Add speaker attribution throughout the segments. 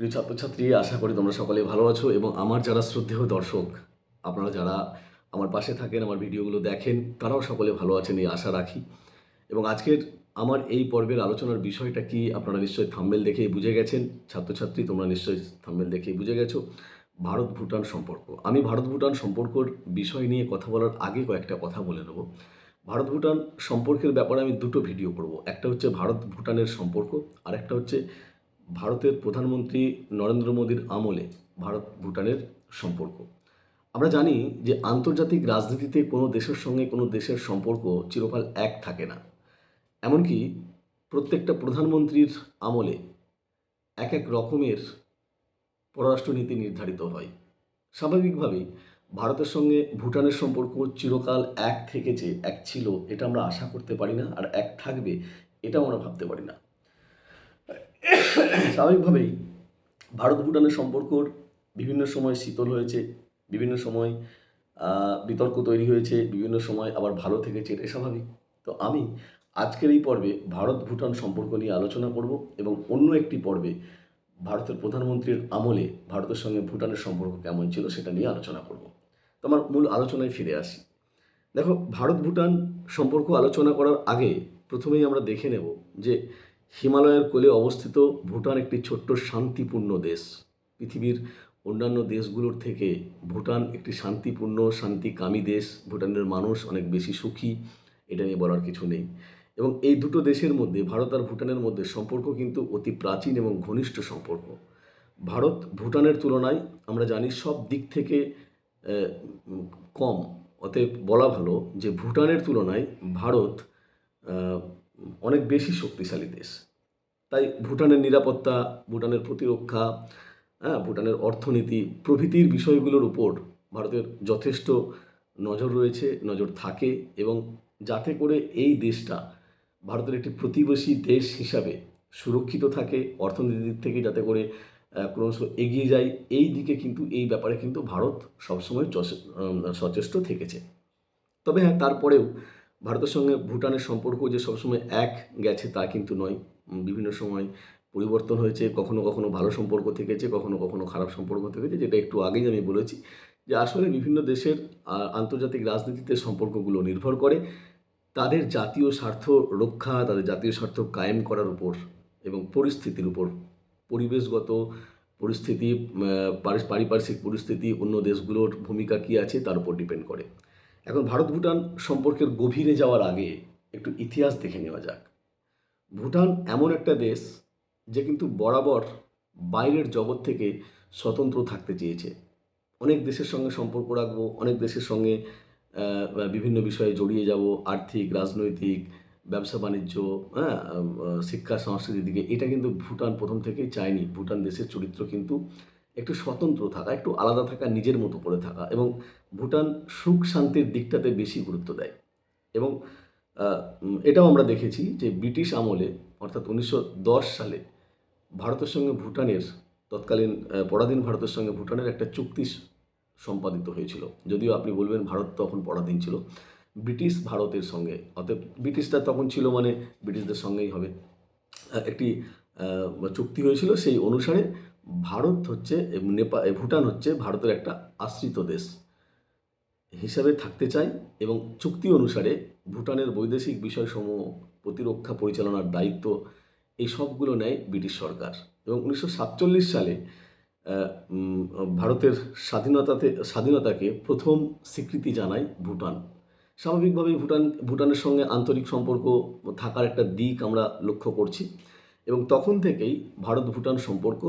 Speaker 1: প্রিয় ছাত্রছাত্রী, আশা করি তোমরা সকলে ভালো আছো এবং আমার যারা শ্রদ্ধেয় দর্শক, আপনারা যারা আমার পাশে থাকেন, আমার ভিডিওগুলো দেখেন, তারাও সকলে ভালো আছেন এই আশা রাখি। এবং আজকের আমার এই পর্বের আলোচনার বিষয়টা কি, আপনারা নিশ্চয়ই থাম্বেল দেখেই বুঝে গেছেন। ছাত্রছাত্রী, তোমরা নিশ্চয়ই থাম্বেল দেখেই বুঝে গেছো। ভারত ভুটান সম্পর্ক। আমি ভারত ভুটান সম্পর্কর বিষয় নিয়ে কথা বলার আগে কয়েকটা কথা বলে নেব। ভারত ভুটান সম্পর্কের ব্যাপারে আমি দুটো ভিডিও করব। একটা হচ্ছে ভারত ভুটানের সম্পর্ক আর একটা হচ্ছে ভারতের প্রধানমন্ত্রী নরেন্দ্র মোদীর আমলে ভারত ভুটানের সম্পর্ক। আমরা জানি যে আন্তর্জাতিক রাজনীতিতে কোনো দেশের সঙ্গে কোনো দেশের সম্পর্ক চিরকাল এক থাকে না। এমনকি প্রত্যেকটা প্রধানমন্ত্রীর আমলে এক এক রকমের পররাষ্ট্রনীতি নির্ধারিত হয়। স্বাভাবিকভাবেই ভারতের সঙ্গে ভুটানের সম্পর্ক চিরকাল এক থেকেছে এক ছিল, এটা আমরা আশা করতে পারি না, আর এক থাকবে, এটাও আমরা ভাবতে পারি না। স্বাভাবিকভাবেই ভারত ভুটানের সম্পর্কর বিভিন্ন সময় শীতল হয়েছে, বিভিন্ন সময় বিতর্ক তৈরি হয়েছে, বিভিন্ন সময় আবার ভালো থেকেছে এটা স্বাভাবিক। তো আমি আজকের এই পর্বে ভারত ভুটান সম্পর্ক নিয়ে আলোচনা করব এবং অন্য একটি পর্বে ভারতের প্রধানমন্ত্রীর আমলে ভারতের সঙ্গে ভুটানের সম্পর্ক কেমন ছিল সেটা নিয়ে আলোচনা করব। তো আমার মূল আলোচনায় ফিরে আসি। দেখো ভারত ভুটান সম্পর্ক আলোচনা করার আগে প্রথমেই আমরা দেখে নেব যে হিমালয়ের কোলে অবস্থিত ভুটান একটি ছোট্ট শান্তিপূর্ণ দেশ। পৃথিবীর অন্যান্য দেশগুলোর থেকে ভুটান একটি শান্তিপূর্ণ, শান্তিকামী দেশ। ভুটানের মানুষ অনেক বেশি সুখী, এটা নিয়ে বলার কিছু নেই। এবং এই দুটো দেশের মধ্যে, ভারত আর ভুটানের মধ্যে সম্পর্ক কিন্তু অতি প্রাচীন এবং ঘনিষ্ঠ সম্পর্ক। ভারত ভুটানের তুলনায়, আমরা জানি, সব দিক থেকে কম। অতএব বলা ভালো যে ভুটানের তুলনায় ভারত অনেক বেশি শক্তিশালী দেশ। তাই ভুটানের নিরাপত্তা, ভুটানের প্রতিরক্ষা হ্যাঁ ভুটানের অর্থনীতি প্রভৃতির বিষয়গুলোর উপর ভারতের যথেষ্ট নজর রয়েছে, নজর থাকে এবং যাতে করে এই দেশটা ভারতের একটি প্রতিবেশী দেশ হিসাবে সুরক্ষিত থাকে, অর্থনীতির দিক থেকে যাতে করে ক্রমশ এগিয়ে যায়, এই দিকে কিন্তু, এই ব্যাপারে কিন্তু ভারত সবসময় সচেষ্ট থেকেছে। তবে হ্যাঁ তারপরেও ভারতের সঙ্গে ভুটানের সম্পর্ক যে সবসময় এক গেছে তা কিন্তু নয়। বিভিন্ন সময় পরিবর্তন হয়েছে, কখনো কখনো ভালো সম্পর্ক থেকেছে, কখনো কখনো খারাপ সম্পর্ক থেকেছে, যেটা একটু আগেই আমি বলেছি যে আসলে বিভিন্ন দেশের আন্তর্জাতিক রাজনীতিতে সম্পর্কগুলো নির্ভর করে তাদের জাতীয় স্বার্থ রক্ষা, তাদের জাতীয় স্বার্থ কায়েম করার উপর এবং পরিস্থিতির উপর। পরিবেশগত পরিস্থিতি পারিপার্শ্বিক পরিস্থিতি, অন্য দেশগুলোর ভূমিকা কী আছে তার উপর ডিপেন্ড করে। এখন ভারত ভুটান সম্পর্কের গভীরে যাওয়ার আগে একটু ইতিহাস দেখে নেওয়া যাক। ভুটান এমন একটা দেশ যে কিন্তু বরাবর বাইরের জগৎ থেকে স্বতন্ত্র থাকতে চেয়েছে। অনেক দেশের সঙ্গে সম্পর্ক রাখব, অনেক দেশের সঙ্গে বিভিন্ন বিষয়ে জড়িয়ে যাব, আর্থিক, রাজনৈতিক, ব্যবসা, বাণিজ্য হ্যাঁ শিক্ষা, সংস্কৃতির দিকে। এটা কিন্তু ভুটান প্রথম থেকেই চায়নি। ভুটান দেশের চরিত্র কিন্তু একটু স্বতন্ত্র থাকা, একটু আলাদা থাকা, নিজের মতো করে থাকা এবং ভুটান সুখ শান্তির দিকটাতে বেশি গুরুত্ব দেয়। এবং এটাও আমরা দেখেছি যে ব্রিটিশ আমলে, অর্থাৎ উনিশশো দশ সালে ভারতের সঙ্গে ভুটানের, তৎকালীন পরাধীন ভারতের সঙ্গে ভুটানের একটা চুক্তি সম্পাদিত হয়েছিল। যদিও আপনি বলবেন ভারত তখন পরাধীন ছিল, ব্রিটিশ ভারতের সঙ্গে অর্থাৎ ব্রিটিশরা তখন ছিল মানে ব্রিটিশদের সঙ্গেই হবে। একটি চুক্তি হয়েছিল সেই অনুসারে ভারত হচ্ছে নেপাল ভুটান হচ্ছে ভারতের একটা আশ্রিত দেশ। হিসাবে থাকতে চায় এবং চুক্তি অনুসারে ভুটানের বৈদেশিক বিষয়সমূহ প্রতিরক্ষা পরিচালনার দায়িত্ব এই সবগুলো নেয় ব্রিটিশ সরকার। এবং উনিশশো সাতচল্লিশ সালে ভারতের স্বাধীনতাতে, স্বাধীনতাকে প্রথম স্বীকৃতি জানায় ভুটান। স্বাভাবিকভাবেই ভুটান, ভুটানের সঙ্গে আন্তরিক সম্পর্ক থাকার একটা দিক আমরা লক্ষ্য করছি। এবং তখন থেকেই ভারত ভুটান সম্পর্ক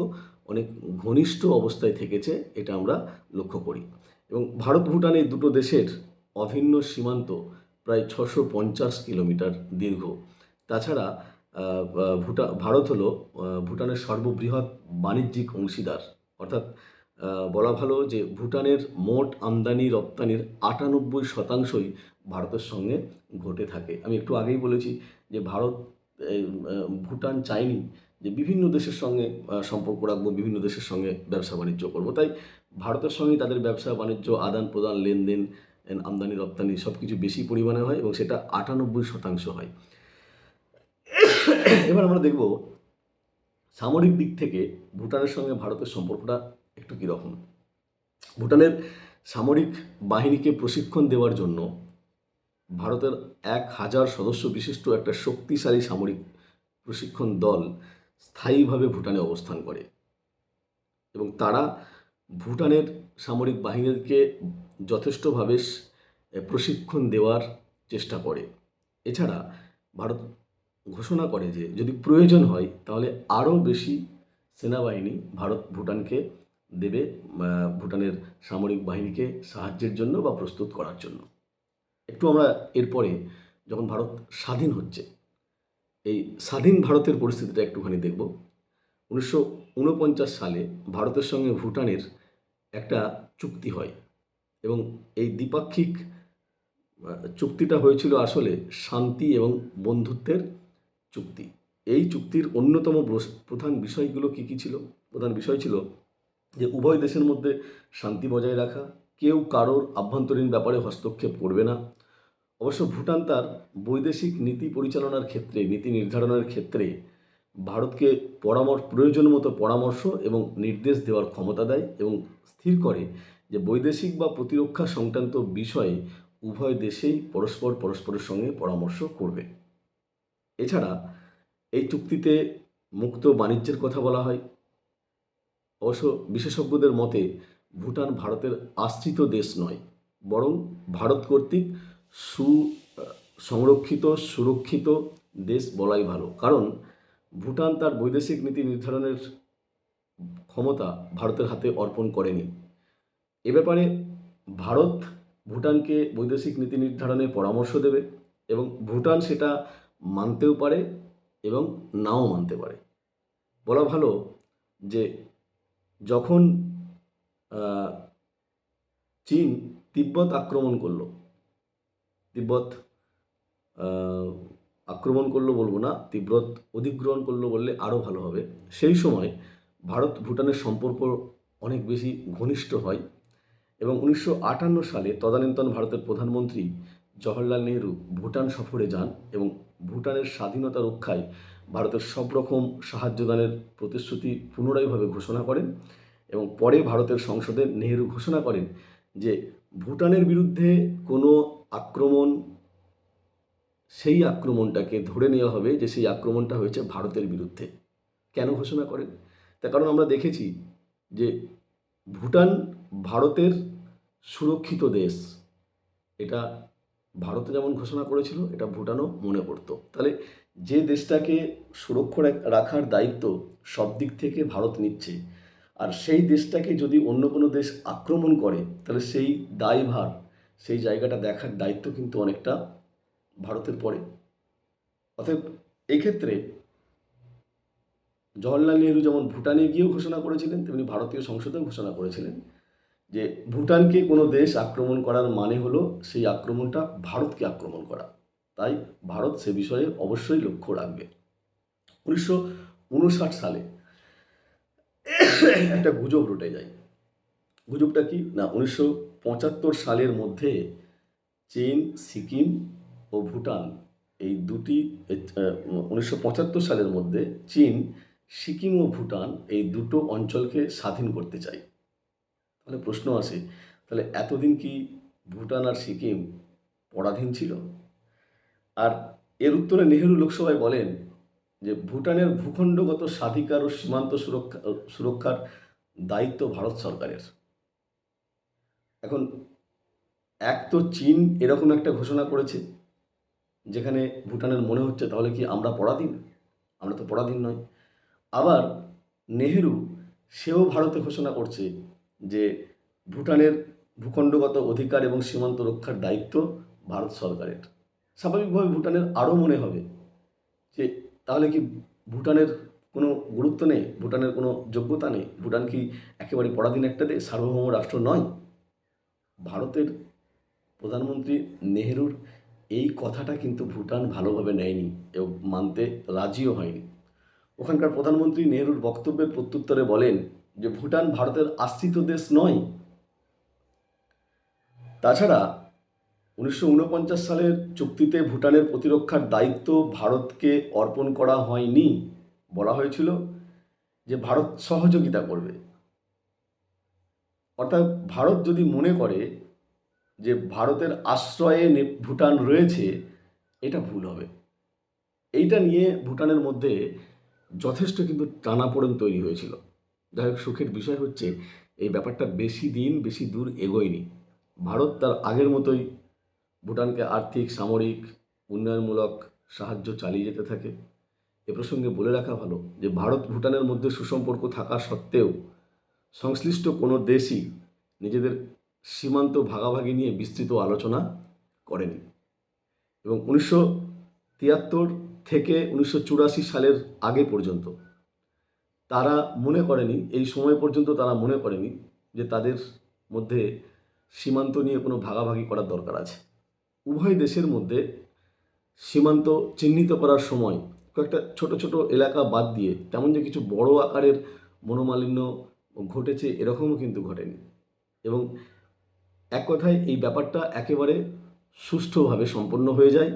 Speaker 1: অনেক ঘনিষ্ঠ অবস্থায় থেকেছে, এটা আমরা লক্ষ্য করি। এবং ভারত ভুটান এই দুটো দেশের অভিন্ন সীমান্ত প্রায় ছশো পঞ্চাশ কিলোমিটার দীর্ঘ। তাছাড়া ভুটা, ভারত হলো ভুটানের সর্ববৃহৎ বাণিজ্যিক অংশীদার। অর্থাৎ বলা ভালো যে ভুটানের মোট আমদানি রপ্তানির আটানব্বই শতাংশই ভারতের সঙ্গে ঘটে থাকে। আমি একটু আগেই বলেছি যে ভারত ভুটান চায়নি যে বিভিন্ন দেশের সঙ্গে সম্পর্ক রাখব, বিভিন্ন দেশের সঙ্গে ব্যবসা বাণিজ্য করব। তাই ভারতের সঙ্গে তাদের ব্যবসা, বাণিজ্য, আদান প্রদান, লেনদেন আমদানি, রপ্তানি সব কিছু বেশি পরিমাণে হয় এবং সেটা আটানব্বই শতাংশ হয়। এবার আমরা দেখব সামরিক দিক থেকে ভুটানের সঙ্গে ভারতের সম্পর্কটা একটু কীরকম। ভুটানের সামরিক বাহিনীকে প্রশিক্ষণ দেওয়ার জন্য ভারতের এক হাজার সদস্য বিশিষ্ট একটা শক্তিশালী সামরিক প্রশিক্ষণ দল স্থায়ীভাবে ভুটানে অবস্থান করে। এবং তারা ভুটানের সামরিক বাহিনীকে যথেষ্টভাবে প্রশিক্ষণ দেওয়ার চেষ্টা করে। এছাড়া ভারত ঘোষণা করে যে, যদি প্রয়োজন হয়, তাহলে আরও বেশি সেনাবাহিনী ভারত ভুটানকে দেবে ভুটানের সামরিক বাহিনীকে সাহায্যের জন্য বা প্রস্তুত করার জন্য। একটু আমরা এরপরে যখন ভারত স্বাধীন হচ্ছে এই স্বাধীন ভারতের পরিস্থিতিটা একটুখানি দেখব। উনিশশো উনপঞ্চাশ সালে ভারতের সঙ্গে ভুটানের একটা চুক্তি হয় এবং এই দ্বিপাক্ষিক চুক্তিটা হয়েছিল আসলে শান্তি এবং বন্ধুত্বের চুক্তি। এই চুক্তির অন্যতম প্রধান বিষয়গুলো কী কী ছিল? প্রধান বিষয় ছিল যে উভয় দেশের মধ্যে শান্তি বজায় রাখা, কেউ কারোর আভ্যন্তরীণ ব্যাপারে হস্তক্ষেপ করবে না অবশ্য ভুটান তার বৈদেশিক নীতি পরিচালনার ক্ষেত্রে, নীতি নির্ধারণের ক্ষেত্রে ভারতকে পরামর্শ প্রয়োজন মতো পরামর্শ এবং নির্দেশ দেওয়ার ক্ষমতা দেয় এবং স্থির করে যে বৈদেশিক বা প্রতিরক্ষা সংক্রান্ত বিষয়ে উভয় দেশেই পরস্পর পরস্পরের সঙ্গে পরামর্শ করবে। এছাড়া এই চুক্তিতে মুক্ত বাণিজ্যের কথা বলা হয়। অবশ্য বিশেষজ্ঞদের মতে, ভুটান ভারতের আশ্রিত দেশ নয়, বরং ভারত কর্তৃক সু সংরক্ষিত, সুরক্ষিত দেশ বলাই ভালো। কারণ ভুটান তার বৈদেশিক নীতি নির্ধারণের ক্ষমতা ভারতের হাতে অর্পণ করেনি। এ ব্যাপারে ভারত ভুটানকে বৈদেশিক নীতি নির্ধারণে পরামর্শ দেবে এবং ভুটান সেটা মানতেও পারে এবং নাও মানতে পারে। বলা ভালো যে যখন চীন তিব্বত আক্রমণ করল তিব্বত আক্রমণ করল বলব না, তিব্বত অধিগ্রহণ করল বললে আরও ভালো হবে। সেই সময় ভারত ভুটানের সম্পর্ক অনেক বেশি ঘনিষ্ঠ হয় এবং উনিশশো আটান্ন সালে তদানীন্তন ভারতের প্রধানমন্ত্রী জওহরলাল নেহরু ভুটান সফরে যান এবং ভুটানের স্বাধীনতা রক্ষায় ভারতের সব রকম সাহায্যদানের প্রতিশ্রুতি পুনরায়ভাবে ঘোষণা করেন এবং পরে ভারতের সংসদে নেহরু ঘোষণা করেন যে ভুটানের বিরুদ্ধে কোনো আক্রমণ, সেই আক্রমণটাকে ধরে নেওয়া হবে যে সেই আক্রমণটা হয়েছে ভারতের বিরুদ্ধে। কেন ঘোষণা করেন? তার কারণ আমরা দেখেছি যে ভুটান ভারতের সুরক্ষিত দেশ। এটা ভারত যেমন ঘোষণা করেছিল, এটা ভুটানও মনে করতো তাহলে যে দেশটাকে সুরক্ষা রাখ- রাখার দায়িত্ব সব দিক থেকে ভারত নিচ্ছে, আর সেই দেশটাকে যদি অন্য কোনো দেশ আক্রমণ করে, তাহলে সেই দায়ভার সেই জায়গাটা দেখার দায়িত্ব কিন্তু অনেকটা ভারতের পড়ে অতএব এক্ষেত্রে ক্ষেত্রে জওহরলাল নেহরু যেমন ভুটানে গিয়েও ঘোষণা করেছিলেন, তেমনি ভারতীয় সংসদেও ঘোষণা করেছিলেন যে ভুটানকে কোনো দেশ আক্রমণ করার মানে হলো সেই আক্রমণটা ভারতকে আক্রমণ করা। তাই ভারত সে বিষয়ে অবশ্যই লক্ষ্য রাখবে। উনিশশো উনষাট সালে একটা গুজব রটে যায়। গুজবটা কি? না, উনিশশো পঁচাত্তর সালের মধ্যে চীন, সিকিম ও ভুটান এই দুটি উনিশশো পঁচাত্তর সালের মধ্যে চীন, সিকিম ও ভুটান এই দুটো অঞ্চলকে স্বাধীন করতে চায়। তাহলে প্রশ্ন আসে, তাহলে এতদিন কি ভুটান আর সিকিম পরাধীন ছিল? আর এর উত্তরে নেহেরু লোকসভায় বলেন যে ভুটানের ভূখণ্ডগত স্বাধিকার ও সীমান্ত সুরক্ষা, সুরক্ষার দায়িত্ব ভারত সরকারের। এখন এক তো চীন এরকম একটা ঘোষণা করেছে, যেখানে ভুটানের মনে হচ্ছে তাহলে কি আমরা পরাধীন? আমরা তো পরাধীন নয় আবার নেহেরু, সেও ভারতে ঘোষণা করছে যে ভুটানের ভূখণ্ডগত অধিকার এবং সীমান্ত রক্ষার দায়িত্ব ভারত সরকারের। স্বাভাবিকভাবে ভুটানের আরও মনে হবে যে তাহলে কি ভুটানের কোনো গুরুত্ব নেই? ভুটানের কোনো যোগ্যতা নেই? ভুটান কি একেবারে পরাধীন একটা দেশ, সার্বভৌম রাষ্ট্র নয়? ভারতের প্রধানমন্ত্রী নেহেরুর এই কথাটা কিন্তু ভুটান ভালোভাবে নেয়নি এবং মানতে রাজিও হয়নি। ওখানকার প্রধানমন্ত্রী নেহরুর বক্তব্যের প্রত্যুত্তরে বলেন যে, ভুটান ভারতের আশ্রিত দেশ নয়। তাছাড়া উনিশশো উনপঞ্চাশ সালের চুক্তিতে ভুটানের প্রতিরক্ষার দায়িত্ব ভারতকে অর্পণ করা হয়নি। বলা হয়েছিল যে, ভারত সহযোগিতা করবে। অর্থাৎ ভারত যদি মনে করে যে ভারতের আশ্রয়ে ভুটান রয়েছে, এটা ভুল হবে। এইটা নিয়ে ভুটানের মধ্যে যথেষ্ট কিন্তু টানাপোড়েন তৈরি হয়েছিল। যাই হোক, সুখের বিষয় হচ্ছে এই ব্যাপারটা বেশি দিন, বেশি দূর এগোয়নি। ভারত তার আগের মতোই ভুটানকে আর্থিক, সামরিক, উন্নয়নমূলক সাহায্য চালিয়ে যেতে থাকে। এ প্রসঙ্গে বলে রাখা ভালো যে ভারত ভুটানের মধ্যে সুসম্পর্ক থাকা সত্ত্বেও সংশ্লিষ্ট কোনো দেশই নিজেদের সীমান্ত ভাগাভাগি নিয়ে বিস্তৃত আলোচনা করেনি এবং উনিশশো তিয়াত্তর থেকে উনিশশো চুরাশি সালের আগে পর্যন্ত তারা মনে করেনি, এই সময় পর্যন্ত তারা মনে করেনি যে তাদের মধ্যে সীমান্ত নিয়ে কোনো ভাগাভাগি করার দরকার আছে। উভয় দেশের মধ্যে সীমান্ত চিহ্নিত করার সময় কয়েকটা ছোট ছোট এলাকা বাদ দিয়ে তেমন যে কিছু বড় আকারের মনোমালিন্য ঘটেছে এরকমও কিন্তু ঘটেনি। এবং এক কথায় এই ব্যাপারটা একেবারে সুষ্ঠুভাবে সম্পন্ন হয়ে যায়।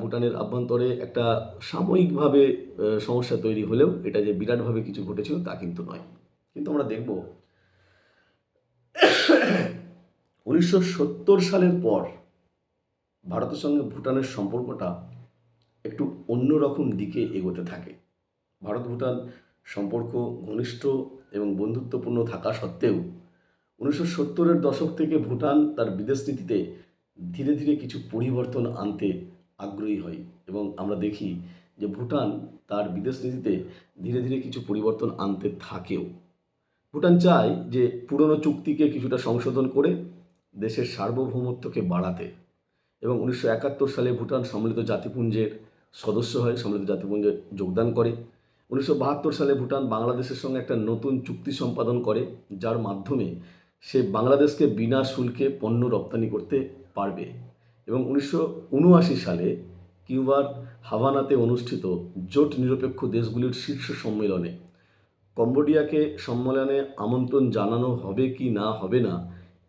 Speaker 1: ভুটানের অভ্যন্তরে একটা সাময়িকভাবে সমস্যা তৈরি হলেও এটা যে বিরাটভাবে কিছু ঘটেছিল তা কিন্তু নয়। কিন্তু আমরা দেখব উনিশশো সত্তর সালের পর ভারতের সঙ্গে ভুটানের সম্পর্কটা একটু অন্যরকম দিকে এগোতে থাকে। ভারত ভুটান সম্পর্ক ঘনিষ্ঠ এবং বন্ধুত্বপূর্ণ থাকা সত্ত্বেও উনিশশো সত্তরের দশক থেকে ভুটান তার বিদেশ নীতিতে ধীরে ধীরে কিছু পরিবর্তন আনতে আগ্রহী হয় এবং আমরা দেখি যে ভুটান তার বিদেশ নীতিতে ধীরে ধীরে কিছু পরিবর্তন আনতে থাকেও। ভুটান চায় যে পুরনো চুক্তিকে কিছুটা সংশোধন করে দেশের সার্বভৌমত্বকে বাড়াতে এবং উনিশশো একাত্তর সালে ভুটান সম্মিলিত জাতিপুঞ্জের সদস্য হয় সম্মিলিত জাতিপুঞ্জে যোগদান করে। উনিশশো বাহাত্তর সালে ভুটান বাংলাদেশের সঙ্গে একটা নতুন চুক্তি সম্পাদন করে, যার মাধ্যমে সে বাংলাদেশকে বিনা শুল্কে পণ্য রপ্তানি করতে পারবে। এবং উনিশশো উনআশি সালে কিউবার হাভানাতে অনুষ্ঠিত জোট নিরপেক্ষ দেশগুলির শীর্ষ সম্মেলনে কম্বোডিয়াকে সম্মেলনে আমন্ত্রণ জানানো হবে কি না হবে না,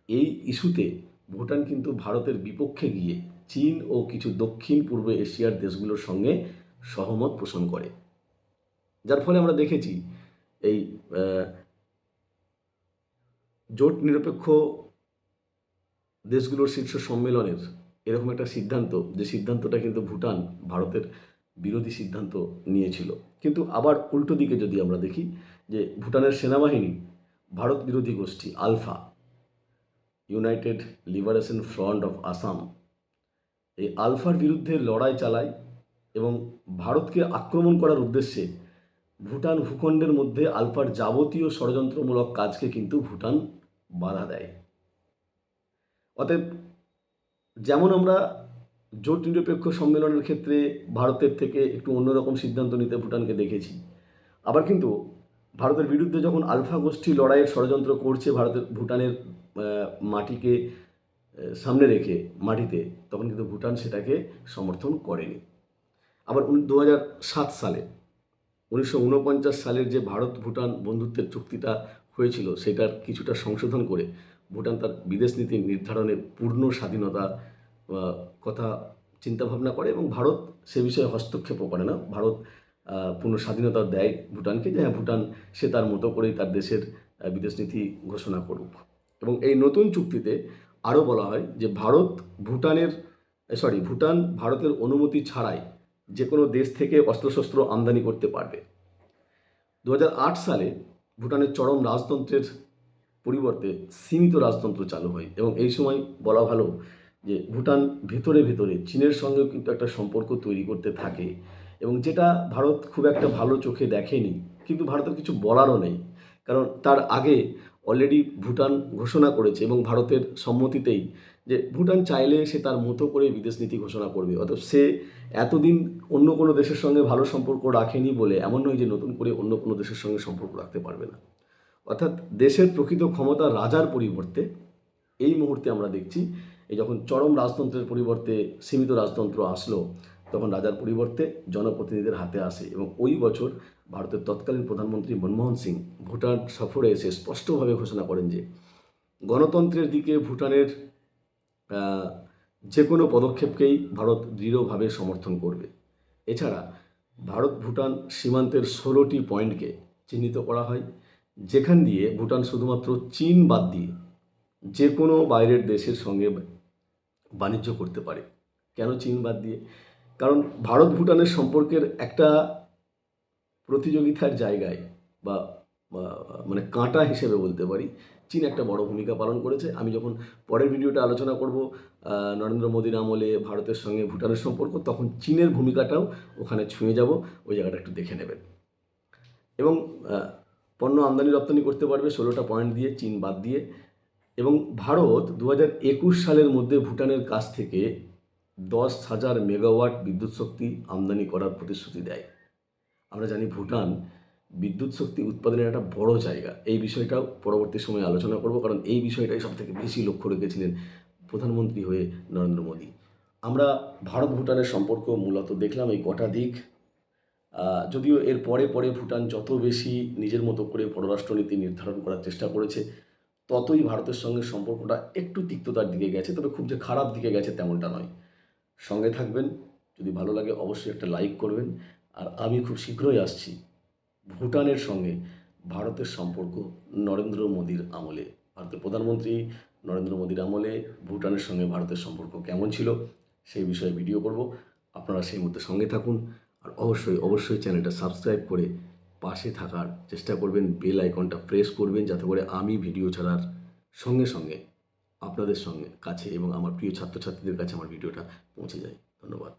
Speaker 1: এই ইস্যুতে ভুটান কিন্তু ভারতের বিপক্ষে গিয়ে চীন ও কিছু দক্ষিণ পূর্ব এশিয়ার দেশগুলোর সঙ্গে সহমত পোষণ করে। যার ফলে আমরা দেখেছি এই জোট নিরপেক্ষ দেশগুলোর শীর্ষ সম্মেলনের এরকম একটা সিদ্ধান্ত, যে সিদ্ধান্তটা কিন্তু ভুটান ভারতের বিরোধী সিদ্ধান্ত নিয়েছিল। কিন্তু আবার উল্টো দিকে যদি আমরা দেখি, যে ভুটানের সেনাবাহিনী, ভারত বিরোধী গোষ্ঠী, ULFA, united liberation front of Assam, এই আলফার বিরুদ্ধে লড়াই চালায় এবং ভারতকে আক্রমণ করার উদ্দেশ্যে ভুটান ভূখণ্ডের মধ্যে আলফার যাবতীয় ষড়যন্ত্রমূলক কাজকে কিন্তু ভুটান বাধা দেয়। অতএব যেমন আমরা জোট নিরপেক্ষ সম্মেলনের ক্ষেত্রে ভারতের থেকে একটু অন্যরকম সিদ্ধান্ত নিতে ভুটানকে দেখেছি, আবার কিন্তু ভারতের বিরুদ্ধে যখন আলফা গোষ্ঠী লড়াইয়ের ষড়যন্ত্র করছে ভারতের ভুটানের মাটিকে সামনে রেখে, মাটিতে, তখন কিন্তু ভুটান সেটাকে সমর্থন করেনি। আবার দু হাজার সাত সালে উনিশশো উনপঞ্চাশ সালের যে ভারত ভুটান বন্ধুত্বের চুক্তিটা হয়েছিল, সেটার কিছুটা সংশোধন করে ভুটান তার বিদেশ নীতি নির্ধারণের পূর্ণ স্বাধীনতা কথা চিন্তাভাবনা করে এবং ভারত সে বিষয়ে হস্তক্ষেপও করে না। ভারত পূর্ণ স্বাধীনতা দেয় ভুটানকে যে হ্যাঁ ভুটান সে তার মতো করেই তার দেশের বিদেশ নীতি ঘোষণা করুক। এবং এই নতুন চুক্তিতে আরও বলা হয় যে ভারত ভুটানের সরি ভুটান ভারতের অনুমতি ছাড়াই যে কোনো দেশ থেকে অস্ত্রশস্ত্র আমদানি করতে পারবে। দু হাজার আট সালে ভুটানের চরম রাজতন্ত্রের পরিবর্তে সীমিত রাজতন্ত্র চালু হয় এবং এই সময় বলা ভালো যে ভুটান ভেতরে ভেতরে চীনের সঙ্গেও কিন্তু একটা সম্পর্ক তৈরি করতে থাকে এবং যেটা ভারত খুব একটা ভালো চোখে দেখেনি, কিন্তু ভারতের কিছু বলারও নেই। কারণ তার আগে অলরেডি ভুটান ঘোষণা করেছে এবং ভারতের সম্মতিতেই যে ভুটান চাইলে সে তার মতো করে বিদেশ নীতি ঘোষণা করবে। অর্থাৎ সে এতদিন অন্য কোনো দেশের সঙ্গে ভালো সম্পর্ক রাখেনি বলে এমন নয় যে নতুন করে অন্য কোনো দেশের সঙ্গে সম্পর্ক রাখতে পারবে না। অর্থাৎ দেশের প্রকৃত ক্ষমতা রাজার পরিবর্তে এই মুহূর্তে আমরা দেখছি, এই যখন চরম রাজতন্ত্রের পরিবর্তে সীমিত রাজতন্ত্র আসলো, তখন রাজার পরিবর্তে জনপ্রতিনিধিদের হাতে আসে এবং ওই বছর ভারতের তৎকালীন প্রধানমন্ত্রী মনমোহন সিং ভুটান সফরে এসে স্পষ্টভাবে ঘোষণা করেন যে গণতন্ত্রের দিকে ভুটানের যে কোনো পদক্ষেপকেই ভারত দৃঢ়ভাবে সমর্থন করবে। এছাড়া ভারত ভুটান সীমান্তের ষোলোটি পয়েন্টকে চিহ্নিত করা হয়, যেখান দিয়ে ভুটান শুধুমাত্র চীন বাদ দিয়ে যে কোনো বাইরের দেশের সঙ্গে বাণিজ্য করতে পারে। কেন চীন বাদ দিয়ে? কারণ ভারত ভুটানের সম্পর্কের একটা প্রতিযোগিতার জায়গায় বা মানে কাঁটা হিসেবে বলতে পারি চীন একটা বড় ভূমিকা পালন করেছে। আমি যখন পরের ভিডিওটা আলোচনা করব নরেন্দ্র মোদীর আমলে ভারতের সঙ্গে ভুটানের সম্পর্ক, তখন চীনের ভূমিকাটাও ওখানে ছুঁয়ে যাব। ওই জায়গাটা একটু দেখে নেবেন। এবং পণ্য আমদানি রপ্তানি করতে পারবে ষোলোটা পয়েন্ট দিয়ে চীন বাদ দিয়ে। এবং ভারত দু একুশ সালের মধ্যে ভুটানের কাছ থেকে দশ হাজার মেগাওয়াট বিদ্যুৎ শক্তি আমদানি করার প্রতিশ্রুতি দেয়। আমরা জানি ভুটান বিদ্যুৎ শক্তি উৎপাদনের একটা বড় জায়গা। এই বিষয়টাও পরবর্তী সময়ে আলোচনা করব, কারণ এই বিষয়টাই সব থেকে বেশি লক্ষ্য রেখেছিলেন প্রধানমন্ত্রী হয়ে নরেন্দ্র মোদী। আমরা ভারত ভুটানের সম্পর্ক মূলত দেখলাম এই কটা দিক। যদিও এর পরে পরে ভুটান যত বেশি নিজের মতো করে পররাষ্ট্রনীতি নির্ধারণ করার চেষ্টা করেছে, ততই ভারতের সঙ্গে সম্পর্কটা একটু তিক্ততার দিকে গেছে, তবে খুব যে খারাপ দিকে গেছে তেমনটা নয়। সঙ্গে থাকবেন, যদি ভালো লাগে অবশ্যই একটা লাইক করবেন, আর আমি খুব শীঘ্রই আসছি। ভুটানের সঙ্গে ভারতের সম্পর্ক নরেন্দ্র মোদীর আমলে। ভারতের প্রধানমন্ত্রী নরেন্দ্র মোদীর আমলে ভুটানের সঙ্গে ভারতের সম্পর্ক কেমন ছিল সেই বিষয়ে ভিডিও করব। আপনারা সেই মধ্যে সঙ্গে থাকুন আর অবশ্যই অবশ্যই চ্যানেলটা সাবস্ক্রাইব করে পাশে থাকার চেষ্টা করবেন বেল আইকনটা প্রেস করবেন যাতে করে আমি ভিডিও ছাড়ার সঙ্গে সঙ্গে আপনাদের সঙ্গে, কাছে এবং আমার প্রিয় ছাত্রছাত্রীদের কাছে আমার ভিডিওটা পৌঁছে যায়। ধন্যবাদ।